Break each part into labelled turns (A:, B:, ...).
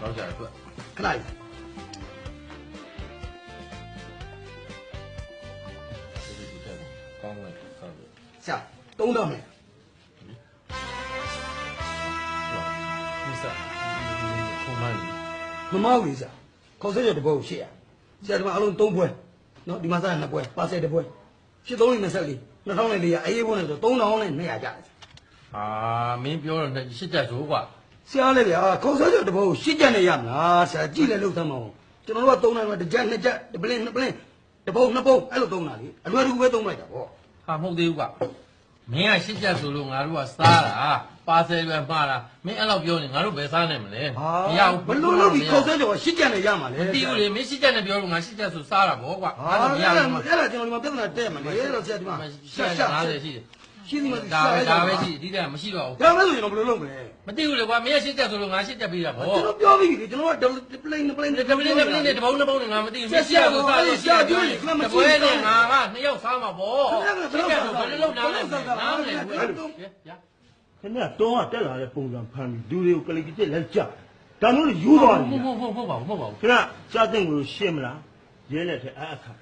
A: တောက်ကြရအတွက်
B: ခဏလေး
A: ဒီဒီတက်ကောင်းလိုက်ဆောက်လို့
B: ဆရာတုံးတော့မယ်
A: ဒီစားခုံမန်း
B: မမောက်လေးဆရာခေါက်ဆွဲရတဲ့ဘွဲကိုရှေ့ရဆရာဒီမှာအလုံး၃ဘွဲနော်ဒီမှာစားရနှစ်ဘွဲပါဆယ်တစ်ဘွဲရှစ် သုံးလေး24 2400ရအေးဘွဲနဲ့ဆို3000နဲ့200ကျတယ်
A: အာမင်းပြောတော့ရှစ်တက်ဆိုကွာ
B: ဆရာလည်းဗျာခေါက်ဆွဲရတဲ့ဘွဲကိုရှစ်ကျက်နဲ့ရမလားဆရာကြည့်လဲလို့သမ်းမအောင်ကျွန်တော်တို့က3နိုင်မှာတစ်ကျက်နှစ်ကျက်တစ်ပလင်းနှစ်ပလင်းတစ်ပုံနှစ်ပုံအဲ့လိုသုံးတာလေအလွယ်တကူပဲသုံးလိုက်တာပေါ့
A: ဟာမဟုတ်သေးဘူးကွာမင်းကရှစ်တက်ဆိုလို့ငါတို့ကစားတာပါဆယ်ပဲမှားတာမင်းအဲ့လောက်ပြောနေငါတို့ဘယ်စားနိုင်မလဲမရဘူး
B: ဘလို့လို့ဒီခေါက်ဆွဲကြော်ရှစ်ကျက်နဲ့ရမှာလေ
A: မတီးဘူးလေမင်းရှစ်တက်နဲ့ပြောလို့ငါရှစ်တက်ဆိုစားတာဗောကွာ
B: ဟာ
A: အဲ့ဒါမရ
B: အဲ့ဒါ
A: ဘူး
B: အဲ့ဒါကျွန်တော်ဒီမှာပြဿနာတက်မှာလေအဲ့တော့ဆရာဒီမှာ
A: ရှစ်တက်50ရှိတယ်
B: ရှိဒီမှာ
A: ဒါပဲဒါပဲရှိဒီတက်မရှိတော့ဘူး
B: ဒါပဲဆိုရင်တော့ဘယ်လိုလုပ်မလဲ
A: မသိဘူးလေကွာမင်းကရှစ်တက်ဆိုလို့ငါရှစ်တက်ပေးတာဗော
B: ကျွန်တော်ပြောပြီးပြီကျွန်တော်ကပလိန်ပလိန်
A: ဒီကပလင်းနဲ့ပလင်းနဲ့တပုံးတပုံးနဲ့ငါမသိဘူးမင်းရှစ်တက်ဆိုစားလို့ရှစ်တက်ပြောရင်တပွဲနဲ့ငါကနှစ်ယောက်စားမှာဗောရှစ်တက်ဆိုဘယ်လိုလုပ်နားလဲနားမလဲဘူးရ
C: ခင်ဗျာတောင်းကတက်လာတဲ့ပုံစံဖမ်းပြီးလူတွေကိုကလေးကြီးတက်လိုက်ကြဒါမျိုးတွေယူသွား
A: မ
C: တယ်
A: ဟုတ်မဟုတ်မဟုတ်ပါဘူးမဟုတ်ပါဘူး
C: ခင်ဗျာစားတဲ့ကိုရှင်းမလား ရဲလက်ထဲအားအခါ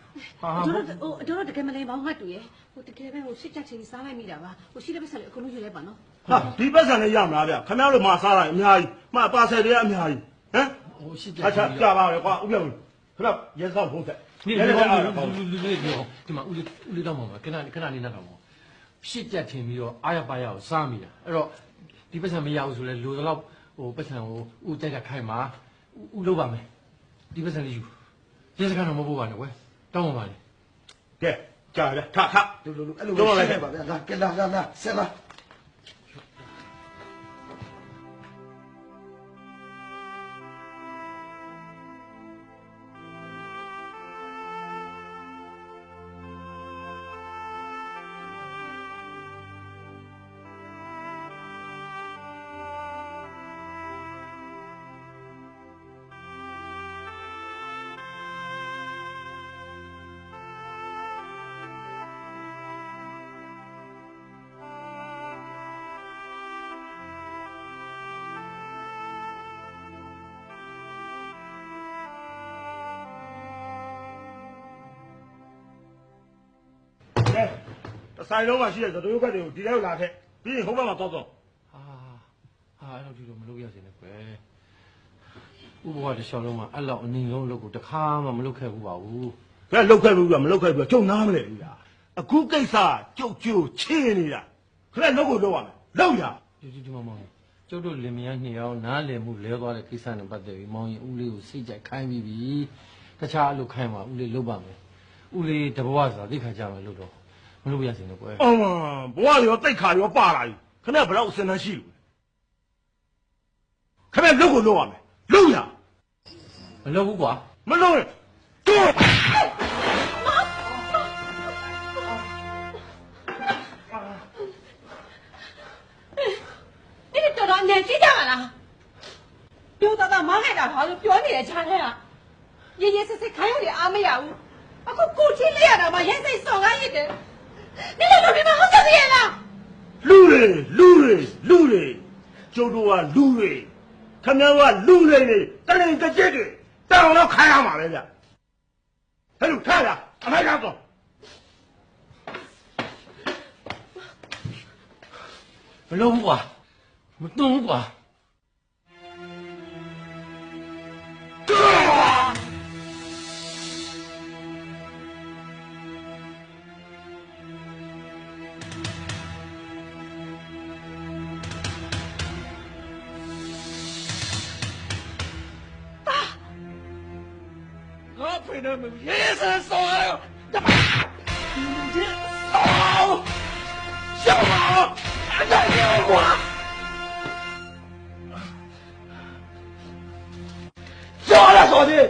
A: ဟာ
D: ဟို
A: ဟာ
D: တော့ဟိုအတော်တော့တကယ်မလဲပါဘူးငါတူရဲ့ဟိုတကယ်ပဲဟိုရှစ်ချက်ချင်းစားလိုက်မိတာပါဟိုရှိတဲ့ပတ်စံလေးအကုန်လုံးယူလိုက်ပါနော်
C: ဟာဒီပတ်စံနဲ့ရမလားဗျခင်ဗျားတို့မှာစားတာအများကြီးမှာပါဆယ်တွေအများကြီးဟမ်
A: ဟိုရှစ်တက်
C: အချာကြပါလေကွာဥပ္ပယခင်ဗျာရဲဆောင်ဖုံးဆက်
A: ဒီ
C: ရဲ
A: လို
C: လက်ထဲ
A: လူ
C: အား
A: လူ
C: အခါ
A: လူလူလေးပြောဒီမှာဦးလေးဦးလေးတော့မှာခဏခဏလေးနဲ့တော့ရှစ်တက်ထင်ပြီးတော့အားရပါရကိုစားမိတာအဲ့တော့ဒီပတ်စံမရဘူးဆိုလဲလူတော့ဟိုပတ်စံကိုဦးတက်ကခိုင်မှာဦးလုပ်ပါမယ်ဒီပတ်စံလေးယူ ရဲစခန်းတော့မဟုတ်ပါနဲ့ကွယ်တောင်းပါပါလေ
C: ကဲကြားရထထ
B: လူလူအဲ့လိုရှင်းပါဗျာဒါကဲလာလာလာဆက်လာ
C: တဆိုင်လုံးမှာရှိတဲ့သတို့ဘက်တွေကိုဒီထဲကိုလာထက်ပြီးရင်ဟိုဘက်မှာတော့တော့
A: ဟာဟာအဲ့လိုဒီလိုမလုပ်ရစေနဲ့ကွယ်ဥပဝါတလျှောက်လုံးမှာအဲ့လောက်အနည်းဆုံးလုပ်ကိုတစ်ခါမှမလုပ်ခဲ့ဘူးပါဘူး
C: ကဲလောက်ခဲ့ဘူးကမလောက်ခဲ့ဘူးကျုံနားမလဲဘူးလားအခုကိစ္စကျုပ်ကျိုးချင်းနေတာခရက်လောက်ကိုလောက်ရမယ်လောက်ရ
A: ဒီဒီဒီမောင်မောင်ကျုပ်တို့လင်မယားနှစ်ယောက်နားလည်မှုလဲသွားတဲ့ကိစ္စနဲ့ပတ်သက်ပြီးမောင်ရင်ဦးလေးကိုစိတ်ကြိုက်ခိုင်းပြီးပြီတခြားအလုပ်ခိုင်းမှာဦးလေးလုပ်ပါမယ်ဦးလေးတဘဝဆိုတာသိခါကြမယ်လို့တော့ မလုပ်ရစေနဲ့ကွယ်
C: အော်ဘဝရောတိတ်ခါရောပါလာပြီခရက်ဘယ်တော့အစင်တန်းရှိလို့ခရက်လောက်ကိုလောက်ရမယ်လောက်ရ
A: မလုပ်ဘူးကွာ
C: မလောက်ရင်တော့
D: 你哋တော်တော်နေကြည့်ကြပါလားပြောတော့တော့မောင်းလိုက်တာဘာလို့ပြောနေတဲ့ခြားထဲကရေရေစစ်စစ်ခိုင်းရအားမရဘူးအခုကိုချင်းလေးရတာမှရဲစိတ်စော်ကားရစ်တယ် 你လည်းလို့ဒီမှာဟုတ်ကြရဲ့လား
C: လူတွေလူတွေလူတွေကျုပ်တို့ကလူတွေခမည်းကလူတွေနေတလင်ကြက်ကြက်တွေတောင်းတော့ခိုင်းရမှာပဲဗျဟဲ့လူထားရအမို
A: က်
C: ငါဖေနေမရေစံဆောင်းရတမဒီဆောင်းရှောင်းပါအကြိုက်ရောကွာကျော်လာဆိုသည်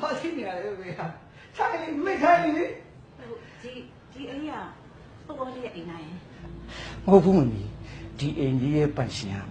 E: ဘာဖြစ်နေရလဲဘေးဟာထိုင်လေမိထိုင်လေ
D: ဒီဒီအရာပုံပေါ်လေးရဲ့အိမ်နိုင်
E: မဟုတ်ဘူးမမီဒီအင်ကြီးရဲ့ပန့်ရှင်က